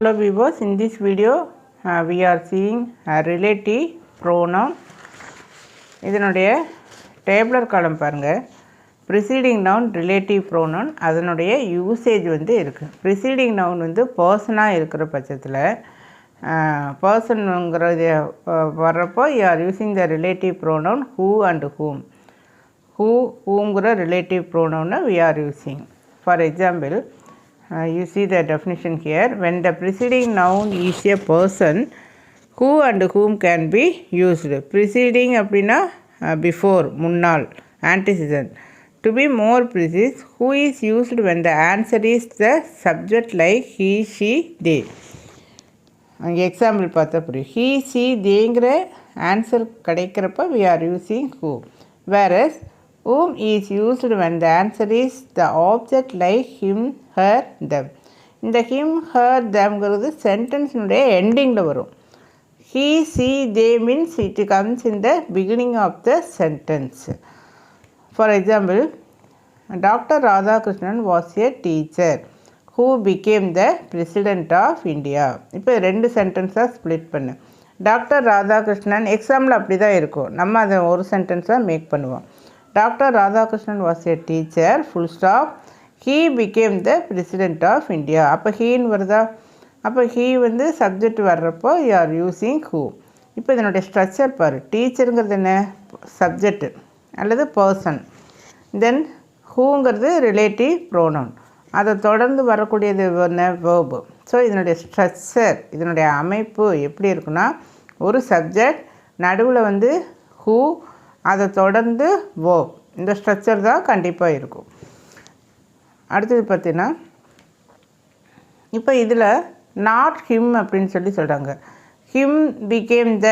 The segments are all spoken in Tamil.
Hello viewers, in this video uh, we are seeing a relative pronoun. இதனுடைய டேபிளர் காலம் பாருங்கள் ப்ரிசீடிங் நவுன் ரிலேட்டிவ் ப்ரோனவுன் அதனுடைய யூசேஜ் வந்து இருக்குது ப்ரிசீடிங் நவுன் வந்து பர்சனாக இருக்கிற பட்சத்தில் பர்சனுங்கிறது uh, uh, வர்றப்போ you are using the relative pronoun who and whom who ஹூங்கிற relative ப்ரோனவுனை we are using for example uh, you see the definition here when the preceding noun is a person who and whom can be used preceding அப்படின்னா uh, before முன்னாள் antecedent to be more precise who is used when the answer is the subject like he she they அங்கே எக்ஸாம்பிள் பார்த்தா புரியும் he C தேங்கிற answer கிடைக்கிறப்ப we are using who whereas whom is used when the answer is the object like him her them இந்த ஹிம் ஹர் தம்ங்கிறது சென்டென்ஸினுடைய எண்டிங்கில் வரும். He she they means it comes in the beginning of the sentence for example doctor Radhakrishnan was a teacher who became the president of India இப்போ ரெண்டு சென்டென்ஸாக ஸ்ப்ளிட் பண்ணு. டாக்டர் ராதாகிருஷ்ணன் எக்ஸாமில் அப்படி தான் இருக்கும். நம்ம அதை ஒரு சென்டென்ஸாக மேக் பண்ணுவோம். Doctor Radhakrishnan was a teacher full stop he became the president of India அப்போ ஹீன்னு வருதா? அப்போ ஹீ வந்து சப்ஜெக்ட் வர்றப்போ யூ ஆர் யூஸிங் ஹூ இப்போ இதனுடைய ஸ்ட்ரக்சர் பாரு. டீச்சருங்கிறது என்ன? சப்ஜெக்ட் அல்லது பர்சன் தென் ஹூங்கிறது ரிலேட்டிவ் ப்ரோனவுன் அதை தொடர்ந்து வரக்கூடியது என்ன? வேர்பு ஸோ இதனுடைய ஸ்ட்ரக்சர் இதனுடைய அமைப்பு எப்படி இருக்குன்னா ஒரு சப்ஜெக்ட் நடுவில் வந்து ஹூ அதை தொடர்ந்து வேர்ப் இந்த ஸ்ட்ரக்சர் தான் கண்டிப்பாக இருக்கும். அடுத்தது பார்த்தீங்கன்னா இப்போ இதில் நாட் ஹிம் அப்படின்னு சொல்லி சொல்கிறாங்க him became the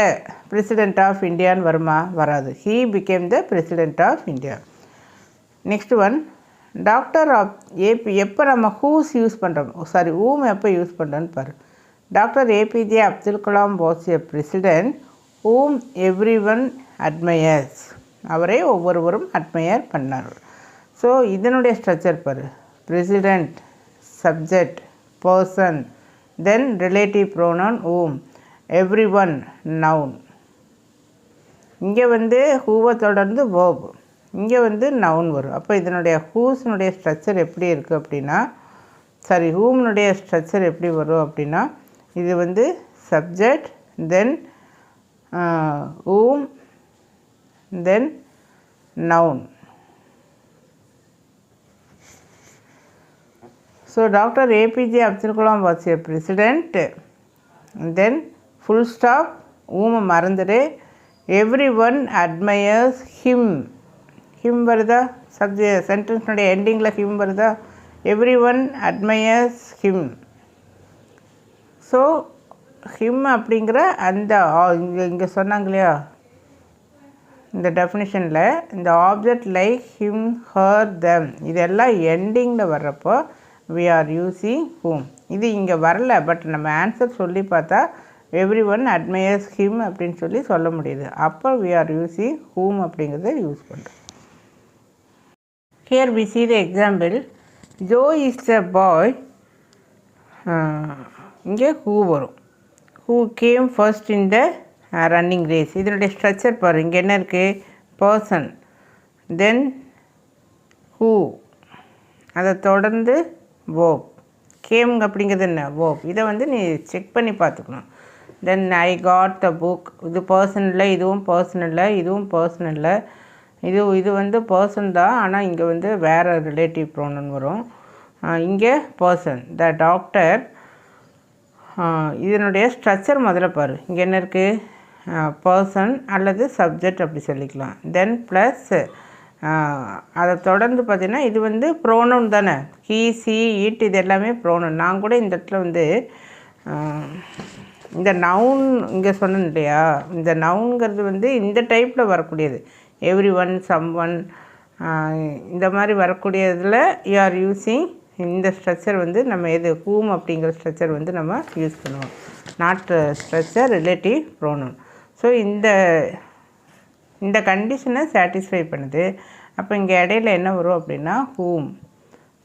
president of இந்தியான்னு வருமா? வராது. He became the president of India next one doctor app AB எப்போ நம்ம ஹூஸ் யூஸ் பண்ணுறோம் சாரி ஊம் எப்போ யூஸ் பண்ணுறோன்னு பாரு. Doctor A P J Abdul Kalam was a president whom every one admires அவரே ஒவ்வொருவரும் அட்மையர் பண்ணார். ஸோ இதனுடைய ஸ்ட்ரக்சர் பாரு. President, subject person then relative pronoun whom, every one noun இங்கே வந்து ஹூவை தொடர்ந்து வேர்ப் இங்கே வந்து நவுன் வரும். அப்போ இதனுடைய ஹூஸ்னுடைய ஸ்ட்ரக்சர் எப்படி இருக்குது அப்படின்னா சாரி ஹூம்னுடைய ஸ்ட்ரக்சர் எப்படி வரும் அப்படின்னா இது வந்து subject then whom then noun so doctor A P J Abdul Kalam was a president then full stop ஊமை மறந்துடு. Every one admires him him வருதா சப்ஜெக்ட் சென்டென்ஸ்னுடைய எண்டிங்கில் ஹிம் வருதா? Every one admires him so him அப்படிங்கிற அந்த இங்கே இங்கே சொன்னாங்க இல்லையா? இந்த டெஃபினிஷனில் இந்த object like him her them இதெல்லாம் எண்டிங்கில் வர்றப்போ வி ஆர் யூஸிங் ஹூம் இது இங்கே வரல பட் நம்ம ஆன்சர் சொல்லி பார்த்தா எவ்ரி ஒன் அட்மையர்ஸ் ஹிம் அப்படின்னு சொல்லி சொல்ல முடியுது. அப்போ வி ஆர் யூஸிங் ஹூம் அப்படிங்கிறத யூஸ் பண்ணுறோம் here we see the example Joe is the boy இங்கே ஹூ வரும். Who came first in the running race இதனுடைய ஸ்ட்ரக்சர் பாரு இங்கே என்ன இருக்குது பர்சன் தென் ஹூ அதை தொடர்ந்து வோப் கேம் அப்படிங்கிறது என்ன? வோப் இதை வந்து நீ செக் பண்ணி பார்த்துக்கணும். Then I got the book இது பர்சன் இல்லை இதுவும் பர்சன் இல்லை இதுவும் பர்சன் இல்லை இது இது வந்து பர்சன் தான். ஆனால் இங்கே வந்து வேறு ரிலேட்டிவ் ப்ரோனன் வரும். இங்கே பர்சன் த டாக்டர் இதனுடைய ஸ்ட்ரக்சர் முதல்ல பாரு. இங்கே என்ன இருக்குது பர்சன் அல்லது சப்ஜெக்ட் அப்படி சொல்லிக்கலாம். தென் ப்ளஸ் அதை தொடர்ந்து பார்த்திங்கன்னா இது வந்து ப்ரோனவுன் தானே? ஹீ சி ஈட் இது எல்லாமே ப்ரோனவுன் நான் கூட இந்த இடத்துல வந்து இந்த நவுன் இங்கே சொன்னேன் இல்லையா? இந்த நவுனுங்கிறது வந்து இந்த டைப்பில் வரக்கூடியது. எவ்ரி ஒன் சம் ஒன் இந்த மாதிரி வரக்கூடியதில் யூ ஆர் யூஸிங் இந்த ஸ்ட்ரக்சர் வந்து நம்ம எது ஹூம் அப்படிங்கிற ஸ்ட்ரக்சர் வந்து நம்ம யூஸ் பண்ணுவோம். Not structure relative pronoun so இந்த இந்த கண்டிஷனை சாட்டிஸ்ஃபை பண்ணுது. அப்போ இங்கே இடையில என்ன வரும் அப்படின்னா ஹூம்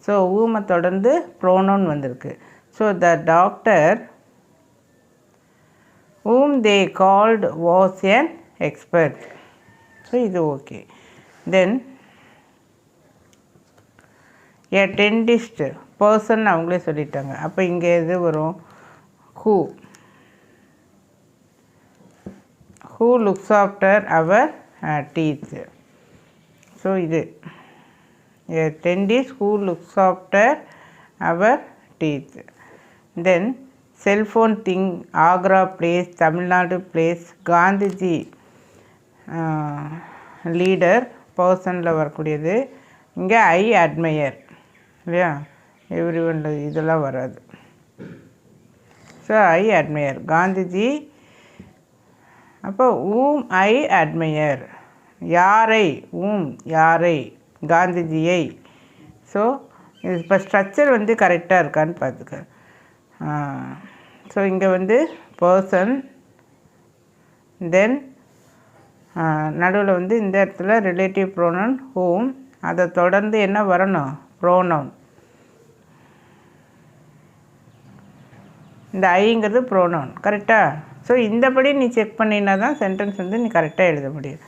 ஸோ ஊமை தொடர்ந்து ப்ரோனோன் வந்திருக்கு. So the doctor whom they called was an expert so இது okay then a dentist person அவங்களே சொல்லிட்டாங்க. அப்போ இங்கே எது வரும்? Who who looks after our teeth so இது. A dentist who looks after our teeth then cellphone thing Agra place Tamil Nadu place Gandhiji leader பர்சனில் வரக்கூடியது. இங்கே ஐ அட்மையர் இல்லையா? எவ்ரி ஒன் இதெல்லாம் வராது. ஸோ ஐ அட்மையர் காந்திஜி அப்போ ஊம் ஐ அட்மையர். யாரை? ஊம் யாரை? காந்திஜியை. ஸோ இது இப்போ ஸ்ட்ரக்சர் வந்து கரெக்டாக இருக்கான்னு பார்த்துக்க. ஸோ இங்கே வந்து பர்சன் தென் நடுவில் வந்து இந்த இடத்துல ரிலேட்டிவ் ப்ரோனவுன் ஹூம் அதை தொடர்ந்து என்ன வரணும்? ப்ரோனவுன் இந்த ஐங்கிறது ப்ரோனவுன் கரெக்டாக ஸோ இந்தபடி நீ செக் பண்ணினா தான் சென்டென்ஸ் வந்து நீ கரெக்டாக எழுத முடியும்.